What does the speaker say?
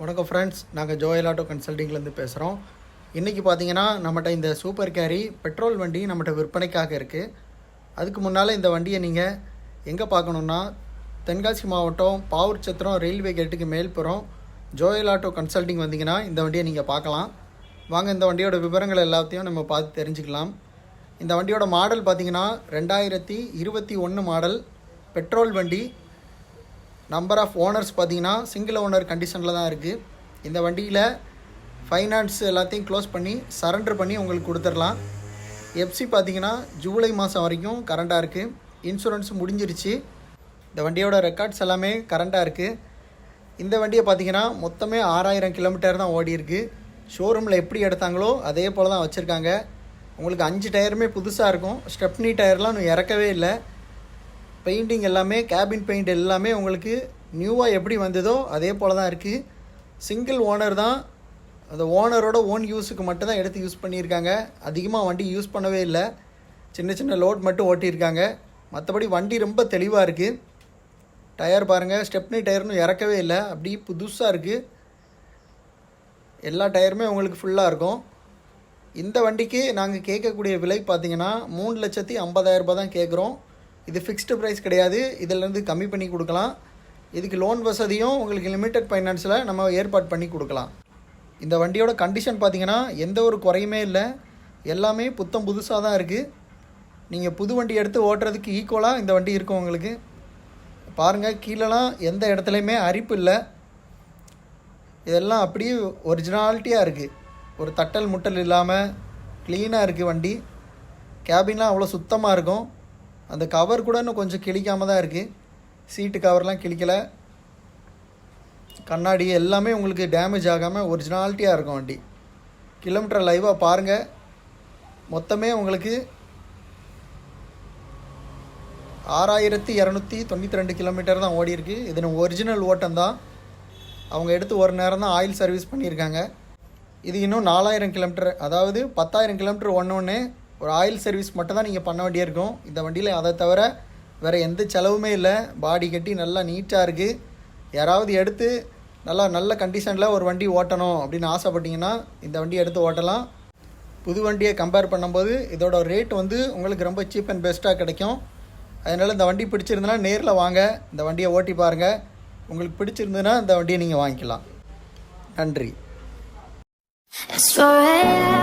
வணக்கம் ஃப்ரெண்ட்ஸ் நாங்கள் Joel auto கன்சல்டிங்லேருந்து பேசுகிறோம் இன்றைக்கி பார்த்தீங்கன்னா நம்மகிட்ட இந்த சூப்பர் கேரி பெட்ரோல் வண்டி நம்மகிட்ட விற்பனைக்காக இருக்குது அதுக்கு முன்னால் இந்த வண்டியை நீங்கள் எங்கே பார்க்கணுன்னா தென்காசி மாவட்டம் பாவூர் சத்திரம் ரயில்வே கேட்டுக்கு மேல்புறம் ஜோயல் ஆட்டோ கன்சல்டிங் வந்தீங்கன்னா இந்த வண்டியை நீங்கள் பார்க்கலாம். வாங்க இந்த வண்டியோட விவரங்கள் எல்லாத்தையும் நம்ம பார்த்து தெரிஞ்சுக்கலாம். இந்த வண்டியோட மாடல் பார்த்தீங்கன்னா ரெண்டாயிரத்தி இருபத்தி ஒன்று மாடல். பெட்ரோல் வண்டி. நம்பர் ஆஃப் ஓனர்ஸ் பார்த்தீங்கன்னா சிங்கிள் ஓனர் கண்டிஷனில் தான் இருக்குது இந்த வண்டியில் ஃபைனான்ஸ் எல்லாத்தையும் க்ளோஸ் பண்ணி சரண்டர் பண்ணி உங்களுக்கு கொடுத்துடலாம். எஃப்சி பார்த்தீங்கன்னா ஜூலை மாதம் வரைக்கும் கரண்ட்டாக இருக்குது இன்சூரன்ஸ் முடிஞ்சிருச்சு. இந்த வண்டியோட ரெக்கார்ட்ஸ் எல்லாமே கரண்ட்டாக இருக்குது இந்த வண்டியை பார்த்தீங்கன்னா மொத்தமே ஆறாயிரம் கிலோமீட்டர் தான் ஓடி இருக்குது ஷோரூமில் எப்படி எடுத்தாங்களோ அதே போல் தான் வச்சுருக்காங்க. உங்களுக்கு அஞ்சு டயருமே புதுசாக இருக்கும். ஸ்டெப்னி டயர்லாம் இன்னும் இறக்கவே இல்லை. பெயிண்டிங் எல்லாமே கேபின் பெயிண்ட் எல்லாமே உங்களுக்கு நியூவாக எப்படி வந்ததோ அதே போல் தான் இருக்குது சிங்கிள் ஓனர் தான். அந்த ஓனரோட ஓன் யூஸுக்கு மட்டும் தான் எடுத்து யூஸ் பண்ணியிருக்காங்க. அதிகமாக வண்டி யூஸ் பண்ணவே இல்லை. சின்ன சின்ன லோட் மட்டும் ஓட்டியிருக்காங்க. மற்றபடி வண்டி ரொம்ப தெளிவாக இருக்குது டயர் பாருங்கள் ஸ்டெப்னி டயர்னு இறக்கவே இல்லை. அப்படி புதுசாக இருக்குது எல்லா டயருமே உங்களுக்கு ஃபுல்லாக இருக்கும். இந்த வண்டிக்கு நாங்கள் கேட்கக்கூடிய விலை பார்த்தீங்கன்னா மூணு லட்சத்தி ஐம்பதாயிரரூபா தான் கேட்குறோம். இது ஃபிக்ஸ்டு ப்ரைஸ் கிடையாது. இதிலேருந்து கம்மி பண்ணி கொடுக்கலாம். இதுக்கு லோன் வசதியும் உங்களுக்கு லிமிட்டட் ஃபைனான்ஸில் நம்ம ஏற்பாடு பண்ணி கொடுக்கலாம். இந்த வண்டியோட கண்டிஷன் பார்த்தீங்கன்னா எந்த ஒரு குறையுமே இல்லை. எல்லாமே புத்தம் புதுசாக தான் இருக்குது நீங்கள் புது வண்டி எடுத்து ஓட்டுறதுக்கு ஈக்குவலாக இந்த வண்டி இருக்கும் உங்களுக்கு. பாருங்கள் கீழெலாம் எந்த இடத்துலையுமே அரிப்பு இல்லை. இதெல்லாம் அப்படியே ஒரிஜினாலிட்டியாக இருக்குது ஒரு தட்டல் முட்டல் இல்லாமல் க்ளீனாக இருக்குது வண்டி. கேபின்லாம் அவ்வளோ சுத்தமாக இருக்கும். அந்த கவர் கூட இன்னும் கொஞ்சம் கிழிக்காமல் தான் இருக்குது சீட்டு கவர்லாம் கிழிக்கலை. கண்ணாடி எல்லாமே உங்களுக்கு டேமேஜ் ஆகாமல் ஒரிஜினாலிட்டியாக இருக்கும் வண்டி. கிலோமீட்டர் லைவாக பாருங்கள் மொத்தமே உங்களுக்கு ஆறாயிரத்தி இரநூத்தி தொண்ணூற்றி ரெண்டு கிலோமீட்டர் தான் ஓடி இருக்குது இதன் ஒரிஜினல் ஓட்டம் தான். அவங்க எடுத்து ஒரு நேரம் தான் ஆயில் சர்வீஸ் பண்ணியிருக்காங்க. இது இன்னும் நாலாயிரம் கிலோமீட்டர் அதாவது பத்தாயிரம் கிலோமீட்டர் ஒன்று ஒன்று ஒரு ஆயில் சர்வீஸ் மட்டும் தான் நீங்கள் பண்ண வேண்டியிருக்கும் இந்த வண்டியில் அதை தவிர வேறு எந்த செலவுமே இல்லை. பாடி கட்டி நல்லா நீட்டாக இருக்குது யாராவது எடுத்து நல்லா நல்ல கண்டிஷனில் ஒரு வண்டி ஓட்டணும் அப்படின்னு ஆசைப்பட்டீங்கன்னா இந்த வண்டி எடுத்து ஓட்டலாம். புது வண்டியை கம்பேர் பண்ணும்போது இதோட ரேட் வந்து உங்களுக்கு ரொம்ப சீப் அண்ட் பெஸ்ட்டாக கிடைக்கும். அதனால் இந்த வண்டி பிடிச்சிருந்தனா நேரில் வாங்க. இந்த வண்டியை ஓட்டி பாருங்கள் உங்களுக்கு பிடிச்சிருந்ததுன்னா இந்த வண்டியை நீங்கள் வாங்கிக்கலாம். நன்றி. It's 4 a.m.